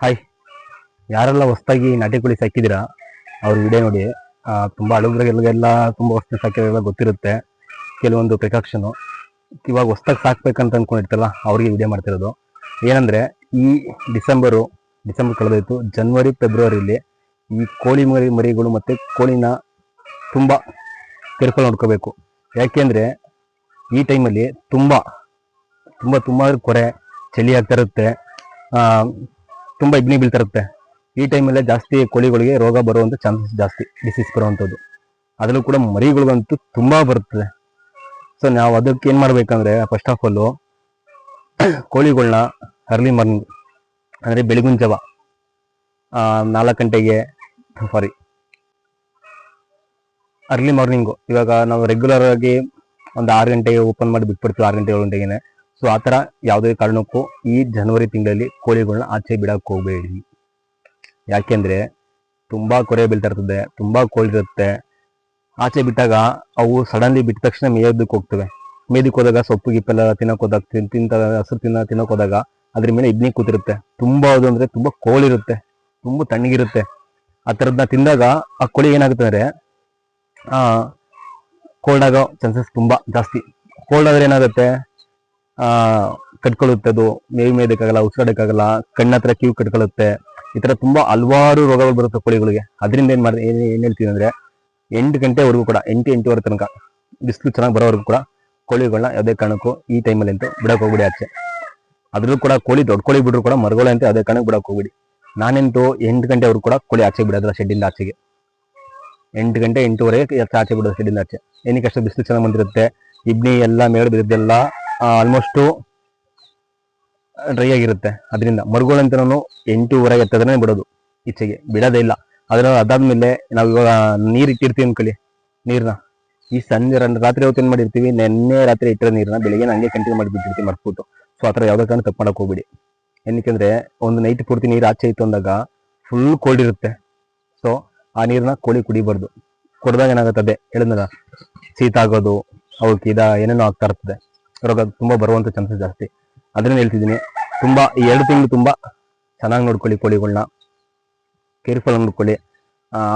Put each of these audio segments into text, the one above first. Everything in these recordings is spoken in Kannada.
ಹಾಯ್ ಯಾರೆಲ್ಲ ಹೊಸ್ದಾಗಿ ನಾಟಿ ಕೋಳಿ ಸಾಕಿದ್ದೀರಾ, ಅವ್ರ ವಿಡಿಯೋ ನೋಡಿ. ತುಂಬ ತುಂಬಾ ತುಂಬ ಹೊಸ್ದಾಗಿ ಸಾಕಿರೋಲ್ಲ ಗೊತ್ತಿರುತ್ತೆ. ಕೆಲವೊಂದು ಪ್ರಿಕಾಕ್ಷನು ಇವಾಗ ಹೊಸ್ದಾಗಿ ಸಾಕ್ಬೇಕಂತ ಅಂದ್ಕೊಂಡಿರ್ತಾರಲ್ಲ ಅವ್ರಿಗೆ ವಿಡಿಯೋ ಮಾಡ್ತಿರೋದು. ಏನಂದರೆ, ಈ ಡಿಸೆಂಬರು ಡಿಸೆಂಬರ್ ಕಳೆದೋಯ್ತು. ಜನ್ವರಿ ಫೆಬ್ರವರಿಲಿ ಈ ಕೋಳಿ ಮರಿ, ಮರಿಗಳು ಮತ್ತು ಕೋಳಿನ ತುಂಬ ಕೇರ್ಫುಲ್ ನೋಡ್ಕೋಬೇಕು. ಯಾಕೆಂದರೆ ಈ ಟೈಮಲ್ಲಿ ತುಂಬ ತುಂಬ ತುಂಬ ಕೊರೆ, ಚಳಿ ಆಗ್ತಾ ಇರುತ್ತೆ. ತುಂಬಾ ಇಗ್ನಿ ಬೀಳ್ತಿರುತ್ತೆ ಈ ಟೈಮಲ್ಲೇ ಜಾಸ್ತಿ ಕೋಳಿಗಳಿಗೆ ರೋಗ ಬರುವಂಥ ಚಾನ್ಸಸ್ ಜಾಸ್ತಿ ಡಿಸೀಸ್ ಬರುವಂಥದ್ದು. ಅದರಲ್ಲೂ ಕೂಡ ಮರಿಗಳಿಗಂತೂ ತುಂಬ ಬರುತ್ತದೆ ಸೊ ನಾವು ಅದಕ್ಕೆ ಏನು ಮಾಡಬೇಕಂದ್ರೆ ಫಸ್ಟ್ ಆಫ್ ಆಲು ಕೋಳಿಗಳನ್ನ ಅರ್ಲಿ ಮಾರ್ನಿಂಗ್ ಅಂದರೆ ಬೆಳಗಿನ ಜಾವ ನಾಲ್ಕು ಗಂಟೆಗೆ ಸಾರಿ ಅರ್ಲಿ ಮಾರ್ನಿಂಗು ಇವಾಗ ನಾವು ರೆಗ್ಯುಲರ್ ಆಗಿ ಒಂದು ಆರು ಗಂಟೆಗೆ ಓಪನ್ ಮಾಡಿ ಬಿಟ್ಬಿಡ್ತೀವಿ, ಆರು ಗಂಟೆ ಏಳು ಗಂಟೆಗೆ ಸೊ ಆ ಥರ ಯಾವುದೇ ಕಾರಣಕ್ಕೂ ಈ ಜನವರಿ ತಿಂಗಳಲ್ಲಿ ಕೋಳಿಗಳನ್ನ ಆಚೆ ಬಿಡಕ್ಕೆ ಹೋಗಬೇಡಿ. ಯಾಕೆಂದ್ರೆ ತುಂಬಾ ಕೊರೆ ಬೀಳ್ತಾ ಇರ್ತದೆ ತುಂಬಾ ಕೋಳಿ ಇರುತ್ತೆ. ಆಚೆ ಬಿಟ್ಟಾಗ ಅವು ಸಡನ್ಲಿ ಬಿಟ್ಟ ತಕ್ಷಣ ಮೇಯೋದಕ್ಕೆ ಹೋಗ್ತವೆ. ಮೇದಕ್ಕೆ ಹೋದಾಗ ಸೊಪ್ಪು ಗಿಪ್ಪೆಲ್ಲ ತಿನ್ನಕ್ ಹೋದಾಗ ತಿಂತ ಹಸಿರು ತಿನ್ನ, ತಿನ್ನಕ್ ಹೋದಾಗ ಅದ್ರ ಮೇಲೆ ಇದನ್ನೇ ಕೂತಿರುತ್ತೆ. ತುಂಬಾ ಅದು ಅಂದ್ರೆ ತುಂಬಾ ಕೋಳಿರುತ್ತೆ ತುಂಬಾ ತಣ್ಣಗಿರುತ್ತೆ. ಆ ಥರದ್ನ ತಿಂದಾಗ ಆ ಕೋಳಿ ಏನಾಗುತ್ತೆ ಅಂದ್ರೆ ಆ ಕೋಲ್ಡ್ ಆಗೋ ಚಾನ್ಸಸ್ ತುಂಬಾ ಜಾಸ್ತಿ. ಕೋಲ್ಡ್ ಆದ್ರೆ ಏನಾಗುತ್ತೆ? ಕಟ್ಕೊಳ್ಳುತ್ತೆ ಅದು ಮೇವು ಮೇದಕ್ಕಾಗಲ್ಲ ಉಸಿರಾಡಕ್ಕಾಗಲ್ಲ ಕಣ್ಣ ಹತ್ರ ಕಿವು ಕಟ್ಕೊಳ್ಳುತ್ತೆ, ಈ ತರ ತುಂಬಾ ಹಲವಾರು ರೋಗಗಳು ಬರುತ್ತೆ ಕೋಳಿಗಳಿಗೆ. ಅದರಿಂದ ಏನ್ ಮಾಡಿ ಏನ್ ಹೇಳ್ತೀವಿ ಅಂದ್ರೆ ಎಂಟು ಗಂಟೆವರೆಗೂ ಕೂಡ, ಎಂಟು, ಎಂಟುವರೆ ತನಕ ಬಿಸಿಲು ಚೆನ್ನಾಗಿ ಬರೋವರೆಗೂ ಕೂಡ ಕೋಳಿಗಳನ್ನ ಯಾವುದೇ ಕಾರಣಕ್ಕೂ ಈ ಟೈಮಲ್ಲಿ ಅಂತೂ ಬಿಡಕ್ಕೆ ಹೋಗ್ಬಿಡಿ ಆಚೆ. ಅದ್ರಲ್ಲೂ ಕೂಡ ಕೋಳಿ ದೊಡ್ಡ ಕೋಳಿ ಬಿಡ್ರು ಕೂಡ ಮರಗಳು ಅಂತ ಯಾವುದೇ ಕಾರಣಕ್ಕೆ ಬಿಡೋಕೆ ಹೋಗ್ಬಿಡಿ. ನಾನಂತೂ ಎಂಟು ಗಂಟೆವರೆಗೂ ಕೂಡ ಕೋಳಿ ಆಚೆ ಬಿಡೋದಿಲ್ಲ ಶೆಡ್ಡಿಂದ ಆಚೆಗೆ. ಎಂಟು ಗಂಟೆ ಎಂಟೂವರೆಗೆ ಆಚೆ ಬಿಡೋದು ಶೆಡ್ಡಿಂದ ಆಚೆ. ಏನಕ್ಕೆ ಅಷ್ಟು ಬಿಸಿಲು ಚೆನ್ನಾಗಿ ಬಂದಿರುತ್ತೆ? ಇಬ್ನಿ ಎಲ್ಲ ಮೇಡ ಬಿದ್ದೆಲ್ಲ ಆಲ್ಮೋಸ್ಟು ಡ್ರೈ ಆಗಿರುತ್ತೆ. ಅದರಿಂದ ಮರುಗಳಂತ ನಾನು ಎಂಟೂವರೆ ಎತ್ತದ್ರೆ ಬಿಡೋದು. ಈಚೆಗೆ ಬಿಡೋದೇ ಇಲ್ಲ. ಆದರೆ ಅದಾದ್ಮೇಲೆ ನಾವು ಇವಾಗ ನೀರು ಇಟ್ಟಿರ್ತೀವಿ ಅನ್ಕೊಳ್ಳಿ. ನೀರನ್ನ ಈ ಸಂಜೆ ರಾತ್ರಿ ಹೊತ್ತು ಏನು ಮಾಡಿರ್ತೀವಿ? ನೆನ್ನೆ ರಾತ್ರಿ ಇಟ್ಟಿರೋ ನೀರನ್ನ ಬೆಳಿಗ್ಗೆ ಹಂಗೆ ಕಂಟಿನ್ಯೂ ಮಾಡಿ ಬಿಟ್ಟಿರ್ತೀವಿ ಮರ್ಸ್ಬಿಟ್ಟು ಸೊ ಆ ಥರ ಯಾವುದೇ ಕಾರಣ ತಪ್ಪು ಮಾಡೋಕೆ ಹೋಗ್ಬಿಡಿ. ಏನಕ್ಕೆ ಒಂದು ನೈಟ್ ಪೂರ್ತಿ ನೀರು ಆಚೆ ಇತ್ತು ಅಂದಾಗ ಫುಲ್ ಕೋಲ್ಡ್ ಇರುತ್ತೆ. ಸೊ ಆ ನೀರನ್ನ ಕೋಳಿ ಕುಡಿಬಾರ್ದು. ಕುಡ್ದಾಗ ಏನಾಗುತ್ತೆ ಅದೇ? ಶೀತ ಆಗೋದು, ಅವಕ್ಕೆ ಇದ ಏನೇನೋ ಆಗ್ತಾ ಇರ್ತದೆ. ರೋಗ ತುಂಬಾ ಬರುವಂತ ಚಾನ್ಸಸ್ ಜಾಸ್ತಿ. ಅದನ್ನ ಹೇಳ್ತಿದ್ದೀನಿ, ತುಂಬಾ ಎರಡು ತಿಂಗಳು ತುಂಬಾ ಚೆನ್ನಾಗಿ ನೋಡ್ಕೊಳ್ಳಿ ಕೋಳಿಗಳನ್ನ ಕೇರ್ಫುಲ್ ನೋಡ್ಕೊಳ್ಳಿ.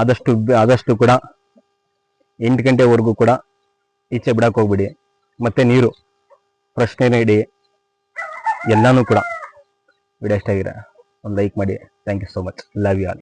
ಆದಷ್ಟು ಆದಷ್ಟು ಕೂಡ ಎಂಟು ಗಂಟೆವರೆಗೂ ಕೂಡ ಈಚೆ ಬಿಡಕ್ಕೆ ಹೋಗ್ಬಿಡಿ. ಮತ್ತೆ ನೀರು ಪ್ರಶ್ನೆನೇ ಇಡಿ. ಎಲ್ಲಾನು ಕೂಡ. ವಿಡಿಯೋ ಇಷ್ಟ ಆಗಿರ ಒಂದು ಲೈಕ್ ಮಾಡಿ. Thank you so much love you